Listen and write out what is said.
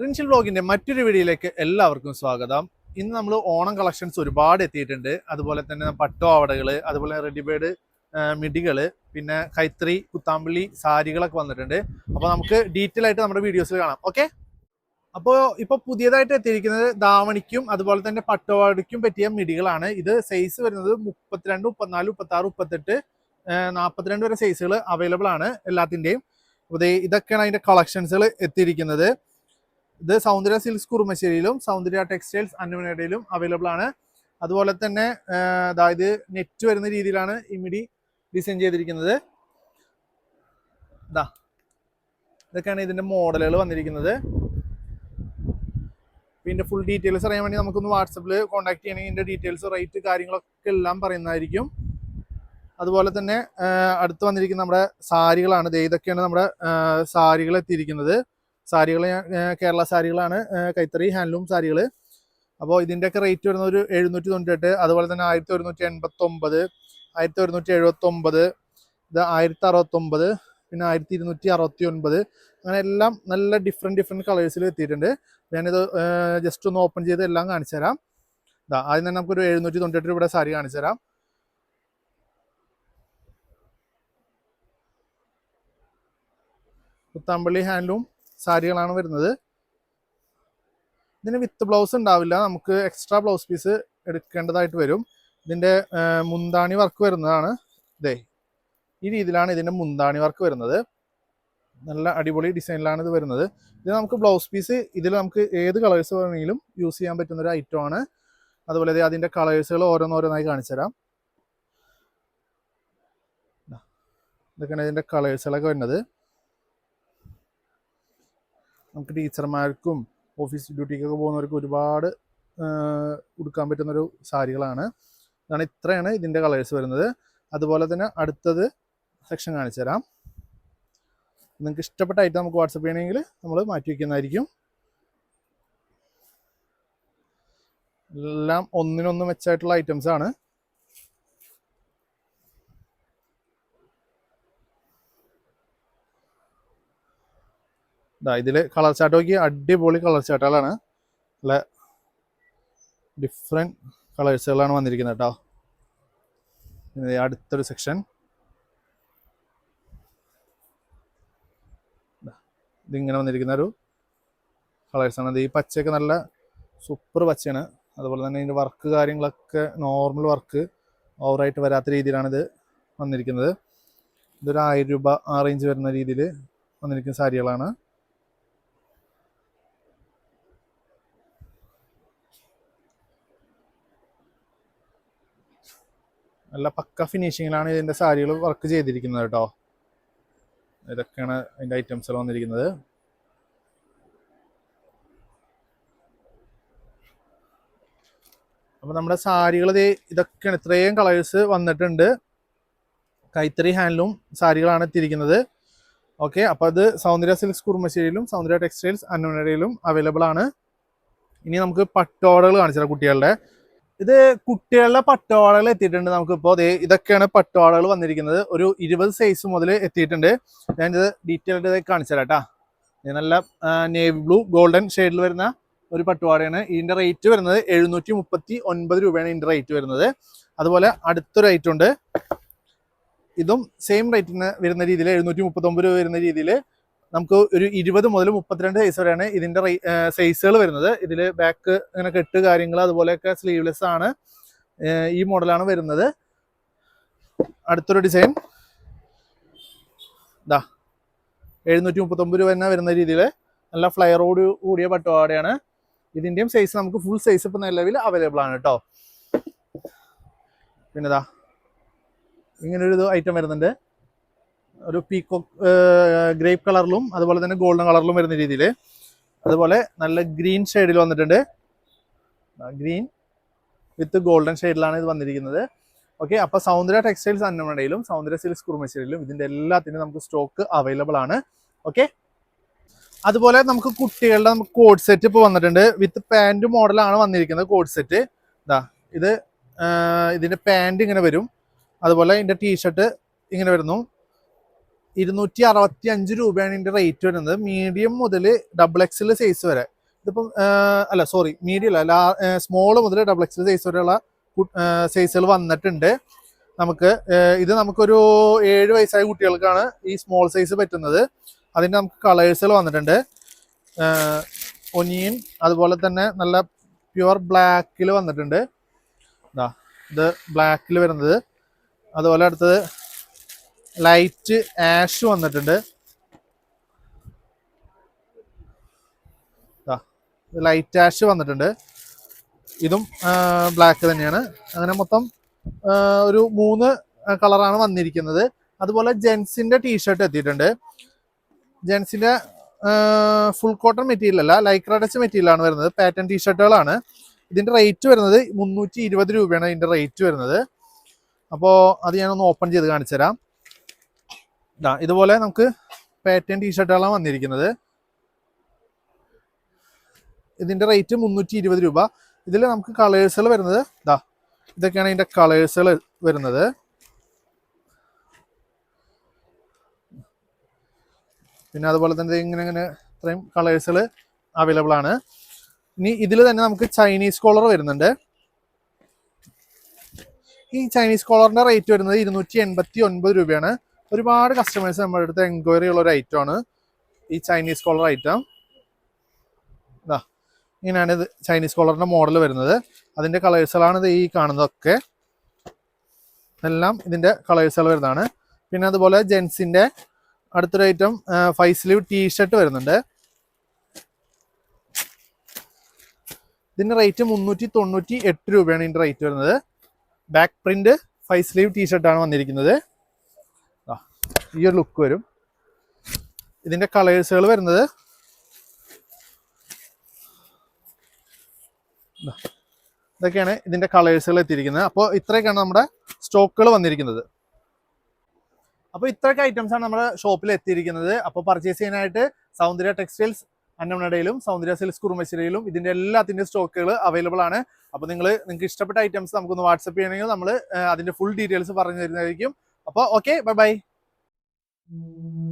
പ്രിൻഷ്യൽ ബ്ലോഗിന്റെ മറ്റൊരു വീഡിയോയിലേക്ക് എല്ലാവർക്കും സ്വാഗതം. ഇന്ന് നമ്മൾ ഓണം കളക്ഷൻസ് ഒരുപാട് എത്തിയിട്ടുണ്ട്. അതുപോലെ തന്നെ പട്ടു ആവടകൾ അതുപോലെ റെഡിമെയ്ഡ് മിടികൾ പിന്നെ കൈത്തറി കുത്താമ്പള്ളി സാരികളൊക്കെ വന്നിട്ടുണ്ട്. അപ്പോൾ നമുക്ക് ഡീറ്റെയിൽ ആയിട്ട് നമ്മുടെ വീഡിയോസിൽ കാണാം. ഓക്കെ അപ്പോൾ ഇപ്പോൾ പുതിയതായിട്ട് എത്തിയിരിക്കുന്നത് ദാവണിക്കും അതുപോലെ തന്നെ പട്ടുവാടയ്ക്കും പറ്റിയ മിടികളാണ്. ഇത് സൈസ് വരുന്നത് മുപ്പത്തിരണ്ട് മുപ്പത്തിനാല് മുപ്പത്താറ് മുപ്പത്തെട്ട് നാൽപ്പത്തിരണ്ട് വരെ സൈസുകൾ അവൈലബിൾ ആണ് എല്ലാത്തിന്റെയും ഇതൊക്കെയാണ് അതിന്റെ കളക്ഷൻസുകൾ എത്തിയിരിക്കുന്നത്. ഇത് സൗന്ദര്യ സിൽക്സ് കുറുമശ്ശേരിയിലും സൗന്ദര്യ ടെക്സ്റ്റൈൽസ് അന്നമനയുടെയിലും അവൈലബിൾ ആണ്. അതുപോലെ തന്നെ അതായത് നെറ്റ് വരുന്ന രീതിയിലാണ് ഈ മിഡി ഡിസൈൻ ചെയ്തിരിക്കുന്നത്. ഇതാ ഇതൊക്കെയാണ് ഇതിന്റെ മോഡലുകൾ വന്നിരിക്കുന്നത്. പിന്നെ ഫുൾ ഡീറ്റെയിൽസ് അറിയാൻ വേണ്ടി നമുക്കൊന്ന് വാട്സപ്പിൽ കോൺടാക്ട് ചെയ്യണമെങ്കിൽ ഇതിന്റെ ഡീറ്റെയിൽസ് റേറ്റ് കാര്യങ്ങളൊക്കെ എല്ലാം പറയുന്നതായിരിക്കും. അതുപോലെ തന്നെ അടുത്ത് വന്നിരിക്കുന്ന നമ്മുടെ സാരികളാണ്. ഇതൊക്കെയാണ് നമ്മുടെ സാരികൾ എത്തിയിരിക്കുന്നത് സാരികൾ കേരള സാരികളാണ് കൈത്തറി ഹാൻഡ്ലൂം സാരികൾ അപ്പോൾ ഇതിന്റെയൊക്കെ റേറ്റ് വരുന്നത് ഒരു എഴുന്നൂറ്റി തൊണ്ണൂറ്റെട്ട് അതുപോലെ തന്നെ ആയിരത്തി ഒരുന്നൂറ്റി എൺപത്തൊമ്പത് ആയിരത്തി ഒരുന്നൂറ്റി എഴുപത്തൊമ്പത് ഇത് ആയിരത്തി അറുപത്തൊമ്പത് പിന്നെ ആയിരത്തി ഇരുന്നൂറ്റി അറുപത്തി ഒൻപത് അങ്ങനെ എല്ലാം നല്ല ഡിഫറെന്റ് ഡിഫറെന്റ് കളേഴ്സിൽ എത്തിയിട്ടുണ്ട്. ഞാനിത് ജസ്റ്റ് ഒന്ന് ഓപ്പൺ ചെയ്ത് എല്ലാം കാണിച്ചു തരാം. ഇതാ ആദ്യം തന്നെ നമുക്കൊരു എഴുന്നൂറ്റി തൊണ്ണൂറ്റെട്ട് രൂപയുടെ സാരി കാണിച്ചു തരാം. കുത്താമ്പള്ളി ഹാൻഡ്ലൂം സാരികളാണ് വരുന്നത്. ഇതിന് വിത്ത് ബ്ലൗസ് ഉണ്ടാവില്ല. നമുക്ക് എക്സ്ട്രാ ബ്ലൗസ് പീസ് എടുക്കേണ്ടതായിട്ട് വരും. ഇതിന്റെ മുന്താണി വർക്ക് വരുന്നതാണ്. ഇതേ ഈ രീതിയിലാണ് ഇതിന്റെ മുന്താണി വർക്ക് വരുന്നത്. നല്ല അടിപൊളി ഡിസൈനിലാണ് ഇത് വരുന്നത്. ഇത് നമുക്ക് ബ്ലൗസ് പീസ് ഇതിൽ നമുക്ക് ഏത് കളേഴ്സ് വേണമെങ്കിലും യൂസ് ചെയ്യാൻ പറ്റുന്ന ഒരു ഐറ്റം ആണ്. അതുപോലെ അതിന്റെ കളേഴ്സുകൾ ഓരോന്നോരോന്നായി കാണിച്ചു തരാം. ഇതൊക്കെയാണ് ഇതിന്റെ കളേഴ്സുകളൊക്കെ വരുന്നത്. നമുക്ക് ടീച്ചർമാർക്കും ഓഫീസ് ഡ്യൂട്ടിക്കൊക്കെ പോകുന്നവർക്ക് ഒരുപാട് ഉടുക്കാൻ പറ്റുന്നൊരു സാരികളാണ്. അതാണ് ഇത്രയാണ് ഇതിന്റെ കളേഴ്സ് വരുന്നത്. അതുപോലെ തന്നെ അടുത്തത് സെക്ഷൻ കാണിച്ചു തരാം. നിങ്ങൾക്ക് ഇഷ്ടപ്പെട്ട ഐറ്റം നമുക്ക് വാട്സപ്പ് ചെയ്യണമെങ്കിൽ നമ്മൾ മാറ്റി വയ്ക്കുന്നതായിരിക്കും. എല്ലാം ഒന്നിനൊന്ന് മെച്ചായിട്ടുള്ള ഐറ്റംസ് ഇതിൽ കളർ ചാർട്ട് നോക്കി അടിപൊളി കളർ ചാർട്ടുകളാണ്. നല്ല ഡിഫറെന്റ് കളേഴ്സുകളാണ് വന്നിരിക്കുന്നത് കേട്ടോ. അടുത്തൊരു സെക്ഷൻ ഇതിങ്ങനെ വന്നിരിക്കുന്ന ഒരു കളേഴ്സാണ് അത് ഈ പച്ചയൊക്കെ നല്ല സൂപ്പർ പച്ചയാണ്. അതുപോലെ തന്നെ ഇതിന്റെ വർക്ക് കാര്യങ്ങളൊക്കെ നോർമൽ വർക്ക് ഓവറായിട്ട് വരാത്ത രീതിയിലാണ് ഇത് വന്നിരിക്കുന്നത്. ഇതൊരു ആയിരം രൂപ ആ റേഞ്ച് വരുന്ന രീതിയിൽ വന്നിരിക്കുന്ന സാരികളാണ്. നല്ല പക്ക ഫിനിഷിങ്ങിലാണ് ഇതിന്റെ സാരികൾ വർക്ക് ചെയ്തിരിക്കുന്നത് കേട്ടോ. ഇതൊക്കെയാണ് അതിന്റെ ഐറ്റംസുകൾ വന്നിരിക്കുന്നത്. അപ്പോൾ നമ്മുടെ സാരികൾ ഇതൊക്കെയാണ്. ഇത്രയും കളേഴ്സ് വന്നിട്ടുണ്ട്. കൈത്തറി ഹാൻഡിലും സാരികളാണ് എത്തിയിരിക്കുന്നത്. ഓക്കെ അപ്പോൾ അത് സൗന്ദര്യ സിൽക്സ് കുറുമശ്ശേരിയിലും സൗന്ദര്യ ടെക്സ്റ്റൈൽസ് അന്നമനയിലും അവൈലബിൾ ആണ്. ഇനി നമുക്ക് പട്ടോടകൾ കാണിച്ചു തരാം കുട്ടികളുടെ. ഇത് കുട്ടികളുടെ പട്ടോടകൾ എത്തിയിട്ടുണ്ട് നമുക്ക് ഇപ്പോൾ ദേ ഇതൊക്കെയാണ് പട്ടോടകൾ വന്നിരിക്കുന്നത്. ഒരു ഇരുപത് സൈസ് മുതൽ എത്തിയിട്ടുണ്ട്. ഞാനിത് ഡീറ്റെയിൽ ആയിട്ട് കാണിച്ചു തരാം നല്ല നേവി ബ്ലൂ ഗോൾഡൻ ഷെയ്ഡിൽ വരുന്ന ഒരു പട്ടുപാടയാണ് ഇതിന്റെ റേറ്റ് വരുന്നത് എഴുന്നൂറ്റി മുപ്പത്തി ഒൻപത് രൂപയാണ് ഇതിന്റെ റേറ്റ് വരുന്നത്. അതുപോലെ അടുത്തൊരു ഐറ്റം ഉണ്ട്. ഇതും സെയിം റേറ്റിന് വരുന്ന രീതിയിൽ എഴുന്നൂറ്റി മുപ്പത്തൊമ്പത് രൂപ വരുന്ന രീതിയിൽ നമുക്ക് ഒരു ഇരുപത് മുതൽ മുപ്പത്തിരണ്ട് സൈസ് വരെയാണ് ഇതിന്റെ സൈസുകൾ വരുന്നത്. ഇതിൽ ബാക്ക് ഇങ്ങനെ കെട്ട് കാര്യങ്ങൾ അതുപോലെയൊക്കെ സ്ലീവ്ലെസ് ആണ്. ഈ മോഡലാണ് വരുന്നത്. അടുത്തൊരു ഡിസൈൻ ഇതാ എഴുന്നൂറ്റി മുപ്പത്തൊമ്പത് രൂപ തന്നെ വരുന്ന രീതിയിൽ നല്ല ഫ്ലയറോട് കൂടിയ പട്ടുപാടയാണ് ഇതിന്റെയും സൈസ് നമുക്ക് ഫുൾ സൈസ് ഇപ്പൊ നിലവിൽ അവൈലബിൾ ആണ് കേട്ടോ പിന്നെതാ ഇങ്ങനൊരു ഐറ്റം വരുന്നുണ്ട്. ഒരു പീക്കോ ഗ്രേപ്പ് കളറിലും അതുപോലെ തന്നെ ഗോൾഡൻ കളറിലും വരുന്ന രീതിയിൽ അതുപോലെ നല്ല ഗ്രീൻ ഷെയ്ഡിൽ വന്നിട്ടുണ്ട്. ഗ്രീൻ വിത്ത് ഗോൾഡൻ ഷെയ്ഡിലാണ് ഇത് വന്നിരിക്കുന്നത്. ഓക്കെ അപ്പൊ സൗന്ദര്യ ടെക്സ്റ്റൈൽസ് അന്നമടയിലും സൗന്ദര്യ സിൽക്സ് കുറുമശ്ശേരിയിലും ഇതിന്റെ എല്ലാത്തിനും നമുക്ക് സ്റ്റോക്ക് അവൈലബിൾ ആണ്. ഓക്കെ അതുപോലെ നമുക്ക് കുട്ടികളുടെ നമുക്ക് കോഡ് സെറ്റ് ഇപ്പൊ വന്നിട്ടുണ്ട്. വിത്ത് പാന്റ് മോഡലാണ് വന്നിരിക്കുന്നത് കോഡ് സെറ്റ് ഇതാ ഇത് ഇതിന്റെ പാന്റ് ഇങ്ങനെ വരും. അതുപോലെ ഇതിന്റെ ടീഷർട്ട് ഇങ്ങനെ വരുന്നു. ഇരുന്നൂറ്റി അറുപത്തി അഞ്ച് രൂപയാണ് ഇതിന്റെ റേറ്റ് വരുന്നത്. മീഡിയം മുതൽ ഡബിൾ എക്സിൽ സൈസ് വരെ. ഇതിപ്പം അല്ല സോറി മീഡിയം അല്ല സ്മോൾ മുതൽ ഡബിൾ എക്സിൽ സൈസ് വരെയുള്ള സൈസുകൾ വന്നിട്ടുണ്ട്. നമുക്ക് ഇത് നമുക്കൊരു ഏഴ് വയസ്സായ കുട്ടികൾക്കാണ് ഈ സ്മോൾ സൈസ് പറ്റുന്നത്. അതിന്റെ നമുക്ക് കളേഴ്സുകൾ വന്നിട്ടുണ്ട്. ഒനിയും അതുപോലെ തന്നെ നല്ല പ്യുവർ ബ്ലാക്കിൽ വന്നിട്ടുണ്ട്. ഇത് ബ്ലാക്കിൽ വരുന്നത്. അതുപോലെ അടുത്തത് ലൈറ്റ് ആഷ് വന്നിട്ടുണ്ട്. ലൈറ്റ് ആഷ് വന്നിട്ടുണ്ട്. ഇതും ബ്ലാക്ക് തന്നെയാണ്. അങ്ങനെ മൊത്തം ഒരു മൂന്ന് കളറാണ് വന്നിരിക്കുന്നത്. അതുപോലെ ജെൻസിന്റെ ടീഷർട്ട് എത്തിയിട്ടുണ്ട്. ജെൻസിന്റെ ഫുൾ കോട്ടൺ മെറ്റീരിയൽ അല്ല ലൈക്ര മെറ്റീരിയലാണ് വരുന്നത്. പാറ്റേൺ ടീഷർട്ടുകളാണ്. ഇതിന്റെ റേറ്റ് വരുന്നത് മുന്നൂറ്റി ഇരുപത് രൂപയാണ് ഇതിന്റെ റേറ്റ് വരുന്നത്. അപ്പോൾ അത് ഞാനൊന്ന് ഓപ്പൺ ചെയ്ത് കാണിച്ചു തരാം ഇതുപോലെ നമുക്ക് പാറ്റേൺ ടീഷർട്ടുകളാണ് വന്നിരിക്കുന്നത്. ഇതിന്റെ റേറ്റ് മുന്നൂറ്റി ഇരുപത് രൂപ. ഇതിൽ നമുക്ക് കളേഴ്സുകൾ വരുന്നത് ഇതാ ഇതൊക്കെയാണ് ഇതിന്റെ കളേഴ്സുകൾ വരുന്നത്. പിന്നെ അതുപോലെ തന്നെ ഇങ്ങനെ ഇങ്ങനെ ഇത്രയും കളേഴ്സുകൾ അവൈലബിൾ ആണ്. ഇനി ഇതിൽ തന്നെ നമുക്ക് ചൈനീസ് കോളർ വരുന്നുണ്ട്. ഈ ചൈനീസ് കോളറിന്റെ റേറ്റ് വരുന്നത് ഇരുന്നൂറ്റി എൺപത്തി ഒൻപത് രൂപയാണ്. ഒരുപാട് കസ്റ്റമേഴ്സ് നമ്മുടെ അടുത്ത് എൻക്വയറി ഉള്ള ഒരു ഐറ്റം ആണ്. ഈ ചൈനീസ് കോളർ ഐറ്റം ഇതാ ഇങ്ങനെയാണ് ഇത് ചൈനീസ് കോളറിന്റെ മോഡൽ വരുന്നത്. അതിന്റെ കളേഴ്സുകളാണ് ഇത് ഈ കാണുന്നതൊക്കെ. എല്ലാം ഇതിന്റെ കളേഴ്സുകൾ വരുന്നതാണ്. പിന്നെ അതുപോലെ ജെൻസിന്റെ അടുത്തൊരു item five sleeve T shirt വരുന്നുണ്ട്. ഇതിന്റെ റേറ്റ് മുന്നൂറ്റി തൊണ്ണൂറ്റി എട്ട് രൂപയാണ് ഇതിന്റെ റേറ്റ് വരുന്നത്. Back print five sleeve T ഷർട്ടാണ് വന്നിരിക്കുന്നത്. ഈ ഒരു ലുക്ക് വരും. ഇതിന്റെ കളേഴ്സുകൾ വരുന്നത് ഇതൊക്കെയാണ് ഇതിന്റെ കളേഴ്സുകൾ എത്തിയിരിക്കുന്നത്. അപ്പോൾ ഇത്രയൊക്കെയാണ് നമ്മുടെ സ്റ്റോക്കുകൾ വന്നിരിക്കുന്നത്. അപ്പോൾ ഇത്രയൊക്കെ ഐറ്റംസ് ആണ് നമ്മുടെ ഷോപ്പിൽ എത്തിയിരിക്കുന്നത്. അപ്പോൾ പർച്ചേസ് ചെയ്യാനായിട്ട് സൗന്ദര്യ ടെക്സ്റ്റൈൽസ് അന്നമനടയിലും സൗന്ദര്യ സിൽസ് കുറുമശ്ശേരിയിലും ഇതിന്റെ എല്ലാത്തിന്റെ സ്റ്റോക്കുകൾ അവൈലബിൾ ആണ്. അപ്പോൾ നിങ്ങൾ നിങ്ങൾക്ക് ഇഷ്ടപ്പെട്ട ഐറ്റംസ് നമുക്കൊന്ന് വാട്സപ്പ് ചെയ്യണമെങ്കിൽ നമ്മൾ അതിന്റെ ഫുൾ ഡീറ്റെയിൽസ് പറഞ്ഞു തരുന്നതായിരിക്കും. അപ്പോൾ ഓക്കെ ബൈ ബൈ Mm-hmm.